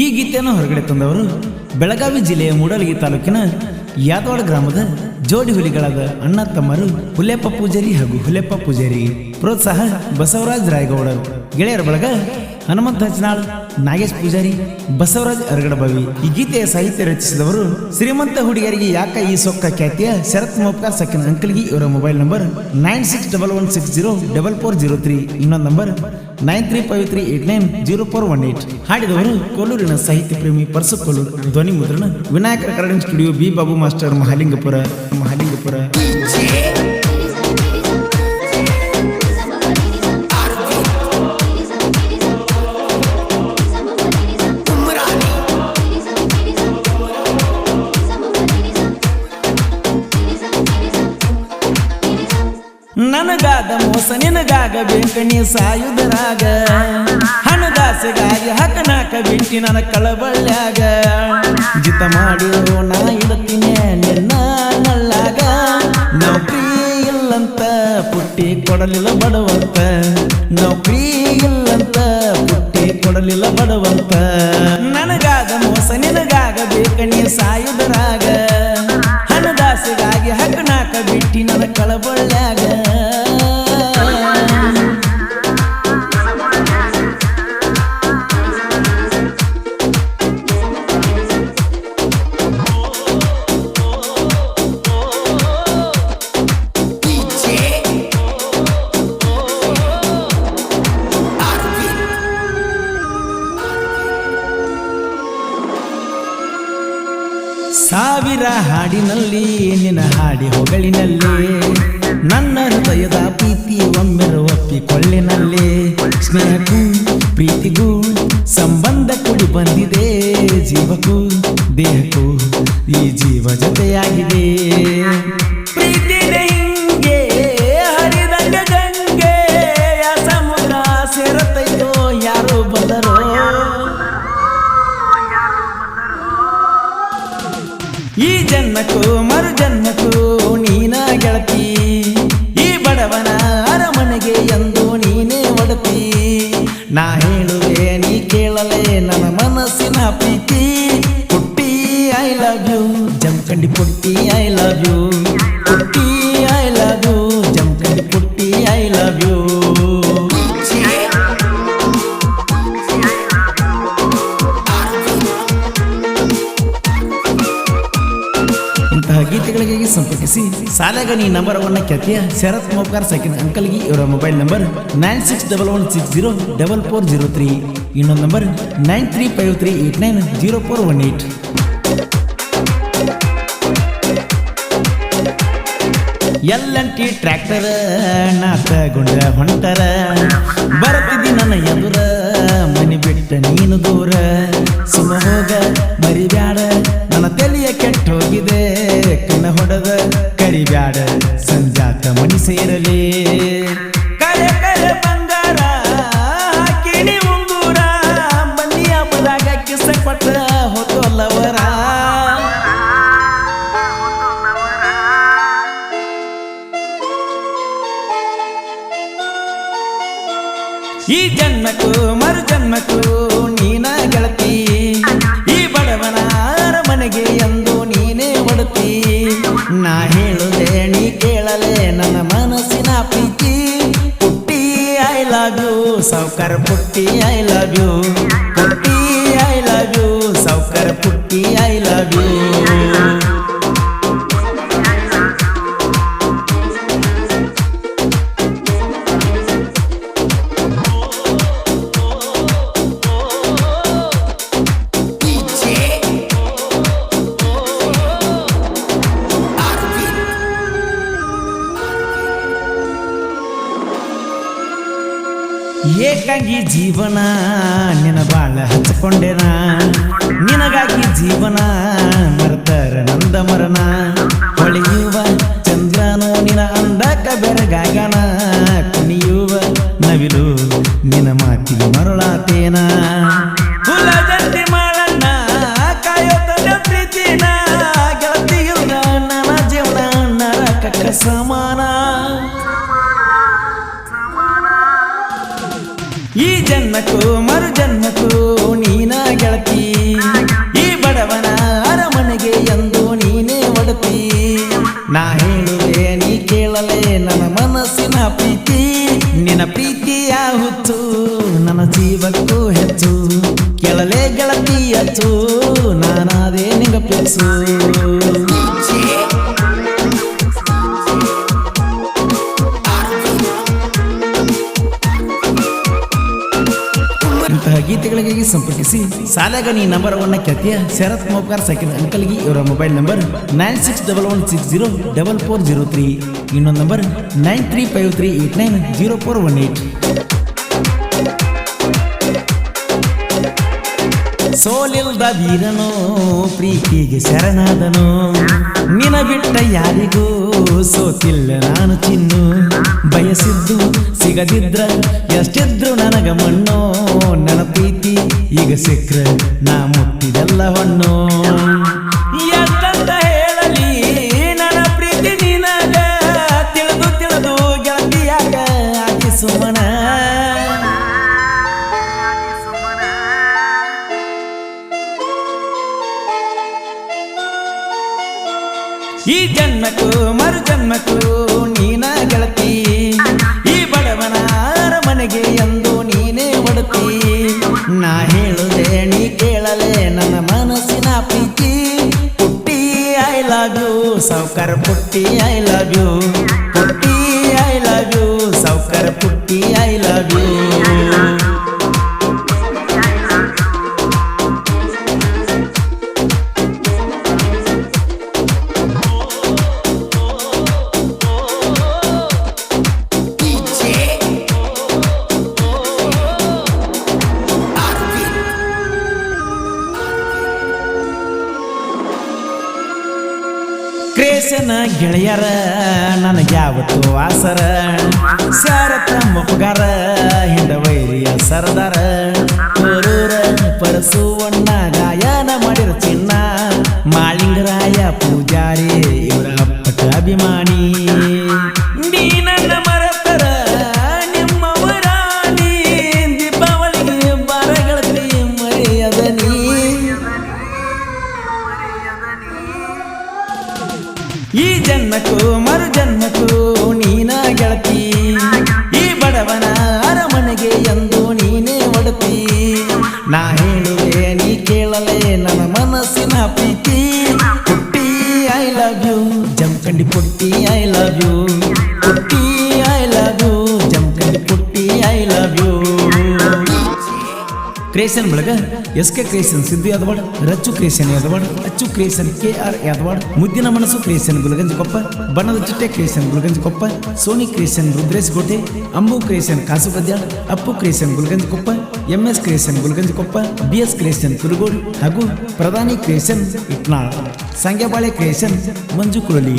ಈ ಗೀತೆಯನ್ನು ಹೊರಗಡೆ ತಂದವರು ಬೆಳಗಾವಿ ಜಿಲ್ಲೆಯ ಮೂಡಲಗಿ ತಾಲೂಕಿನ ಯಾದವಾಡ ಗ್ರಾಮದ ಜೋಡಿ ಹುಲಿಗಳಾದ ಅಣ್ಣ ತಮ್ಮರು ಹುಲೆಪ್ಪ ಪೂಜಾರಿ ಹಾಗೂ ಹುಲೆಪ್ಪ ಪೂಜಾರಿ. ಪ್ರೋತ್ಸಾಹ ಬಸವರಾಜ್ ರಾಯಗೌಡರು. ಗೆಳೆಯರ ಬಳಗ ಹನುಮಂತ ಹಚನಾಳ್, ನಾಗೇಶ್ ಪೂಜಾರಿ, ಬಸವರಾಜ್ ಅರಗಡಬಾವಿ. ಈ ಗೀತೆಯ ಸಾಹಿತ್ಯ ರಚಿಸಿದವರು ಶ್ರೀಮಂತ ಹುಡುಗಿಯರಿಗೆ ಯಾಕ ಈ ಸೊಕ್ಕ ಖ್ಯಾತಿಯ ಶರತ್ ಮೋಪ್ಕಾರ್ ಸಕ್ಕಿನ ಅಂಕಲ್ಗಿ ಇವರ mobile number nine six double one six zero double four zero three. ಇನ್ನೊಂದು number nine three five three eight nine zero four one eight. ಹಾಡಿದವರು ಕೊಲ್ಲೂರಿನ ಸಾಹಿತ್ಯ ಪ್ರೇಮಿ ಪರ್ಸು ಕೊಲ್ಲೂರು ಧ್ವನಿ ಮುದ್ರಣ Vinayaka recording studio B Babu master Mahalingapura Mahalingapura. ನನಗಾದ ಮೋಸ ನಿನಗಾಗ ಬೆಂಕಣಿ ಸಾಯುಧರಾಗ ಹಣದಾಸೆಗಾಗಿ ಹಕನಾಕ ಬಿಟ್ಟಿ ನನ್ನ ಕಳಬಳ್ಳ್ಯಾಗ ಜಿತ ಮಾಡಿರೋ ನಾ ಇಡ್ತೀನಿ ನಿನ್ನ ನಳ್ಳಾಗ. ನೌಕರಿ ಇಲ್ಲಂತ ಪುಟ್ಟಿ ಕೊಡಲಿಲ್ಲ ಬಡವಂತ. ನೌಕರಿ ಇಲ್ಲಂತ ಪುಟ್ಟಿ ಕೊಡಲಿಲ್ಲ ಬಡವಂತ. ನನಗಾದ ಮೋಸ ನಿನಗಾಗ ಬೇಕಣಿ ಸಾಯುಧರಾಗ ಹಾಡಿನಲ್ಲಿ, ನಿನ್ನ ಹಾಡಿ ಹೊಗಳಿನಲ್ಲಿ, ನನ್ನ ಹೃದಯದ ಪ್ರೀತಿ ಒಮ್ಮೆರು ಒಪ್ಪಿಕೊಳ್ಳಿನಲ್ಲಿ. ಸ್ನೇಹಕ್ಕೂ ಪ್ರೀತಿಗೂ ಸಂಬಂಧ ಕೂಡಿ ಬಂದಿದೆ. ಜೀವಕ್ಕೂ, ದೇಹಕ್ಕೂ ಈ ಜೀವ ಜೊತೆಯಾಗಿದೆ. ಈ ಜನ್ಮಕ್ಕೂ ಸಂಪರ್ಕಿಸಿ ನೀ ನಂಬರ್ ಒನ್ ಖ್ಯಾತಿಯ ಶರತ್ ಮೋಪ್ಕಾರ್ ಸಕಿನ್ ಅಂಕಲ್ಗೆ ಇವರ mobile number nine six double one six zero double four zero three. ಇನ್ನೊಂದು number nine three five three eight nine zero four one eight. ಎಲ್ಲಂಟಿ tractor ನಾಟ ಗುಂಡ ಹೊಂಟರ. ಬರ್ತಿದ್ದೀನಿ ನನ್ನ ಎದುರ ಸೇರಲಿ. ಕರೆ ಕರೆ ಬಂಗಾರ ಕಿಣಿ ಉಂಗುರ ಬನ್ನಿ ಹಬ್ಬದಾಗ ಕಿಸ ಕೊಟ್ಟ ಈ ಜನ್ಮಕ್ಕೂ ಮರು ಜನ್ಮಕ್ಕೂ ನೀನ ಗೆಳತಿ. ಈ ಬಡವನ ಮನೆಗೆ ಎಂದು ನೀನೇ ಒಡತಿ. ನಾ ಹೇಳುದೆ ನೀ ಕೇಳಲೆ ನನ್ನ ಸಾವ್ಕಾರ ಪುಟ್ಟಿ ಐ ಲವ್ ಯು ಪುಟ್ಟಿ ಐ ಲವ್ ಯು ಸಾವುಕಾರ ಪುಟ್ಟಿ ಐ ಲವ್ ಯು ಜೀವನ ನಿನ ಬಾಳ ಹಚ್ಕೊಂಡೆನ ನಿನಗಾಗಿ ಜೀವನ ಮರ್ತರ ನಂದ ಮರನ ಹೊಳೆಯುವ ಚಂದ್ರನು ನಿನ ಅಂದಕ ಬೆರಗಾಗನ. ಕೇಳಲೇ ಗೆಳತಿ ಅಚ್ಚು ನಾನಾದೇ ನಿಂಗ ಗೀತೆಗಳಿಗೆ ಸಂಪರ್ಕಿಸಿ ಸಾಲಾಗ ನೀ ನಂಬರ್ ಒನ್ ಖ್ಯಾತಿಯ ಶರತ್ ಮೋಪ್ಕಾರ್ ಸೈಕಲ್ ಅಂಕಲ್ಗೆ ಇವರ mobile number nine six double one six zero double four zero three ಇನ್ನೊಂದು number nine three five three eight nine zero four one eight ಸೋಲಿಲ್ದ ವೀರನು, ಪ್ರೀತಿಗೆ ಶರಣಾದನು. ನಿನ ಬಿಟ್ಟ ಯಾರಿಗೂ ಸೋತಿಲ್ಲ ನಾನು ಚಿನ್ನು. ಬಯಸಿದ್ದು ಸಿಗದಿದ್ರ ಎಷ್ಟಿದ್ರು ನನಗ ಮಣ್ಣು. ನನ್ನ ಪ್ರೀತಿ ಈಗ ಸಿಕ್ರ ನಾ ಮುಟ್ಟಿದೆಲ್ಲ ಹೊಣ್ಣು. ಈ ಜನ್ಮಕ್ಕೂ ಮರು ಜನ್ಮಕ್ಕೂ ನೀನ ಗೆಳತಿ. ಈ ಬಡವನ ಮನೆಗೆ ಎಂದು ನೀನೇ ಒಡತಿ. ನಾ ಹೇಳುದೆ ನೀ ಕೇಳಲೆ ನನ್ನ ಮನಸ್ಸಿನ ಪ್ರೀತಿ. ಪುಟ್ಟಿ ಐ ಲವ್ ಯು ಸೌಕರ್ ಪುಟ್ಟಿ ಐ ಲವ್ ಯು ಪುಟ್ಟಿ ಐ ಲವ್ ಯು ಗೆಳೆಯರ ನನಗೆ ಯಾವತ್ತು ಆಸರ. ಸ್ಯಾರ ತಮ್ಮ ಪಗಾರ ಹಿಂದ ವೈರಿಯ ಸರದಾರ. ಪರೂರ ಪರಸುವಣ್ಣ, ಗಾಯನ ಮಾಡಿರ ಚಿನ್ನ. ಮಾಳಿಂಗರಾಯ ಪೂಜಾರಿ, ಇವರ ಅಪ್ಪಟ ಅಭಿಮಾನಿ. ಕ್ರಿಯೇಷನ್ ಬಳಗ S K creation Siddu Yadawad Rachchu creation Yadawad, Achchu creation K R Yadwad, ಮುದ್ದಿನ ಮನಸ್ಸು ಕ್ರಿಯೇಷನ್ ಗುಲಗಂಜ್ ಕೊಪ್ಪ ಬಣ್ಣದ ಚಿಟ್ಟೆ creation Gulaganj Koppa, Soni creation Rudresh Gote, Ambu creation Kasu Gadyal Appu creation Gulaganj Koppa, M S creation Gulaganj Koppa, B S creation Kurugod ಹಾಗೂ Pradhani creation Itnal, Sangyabale creation Manju Kulali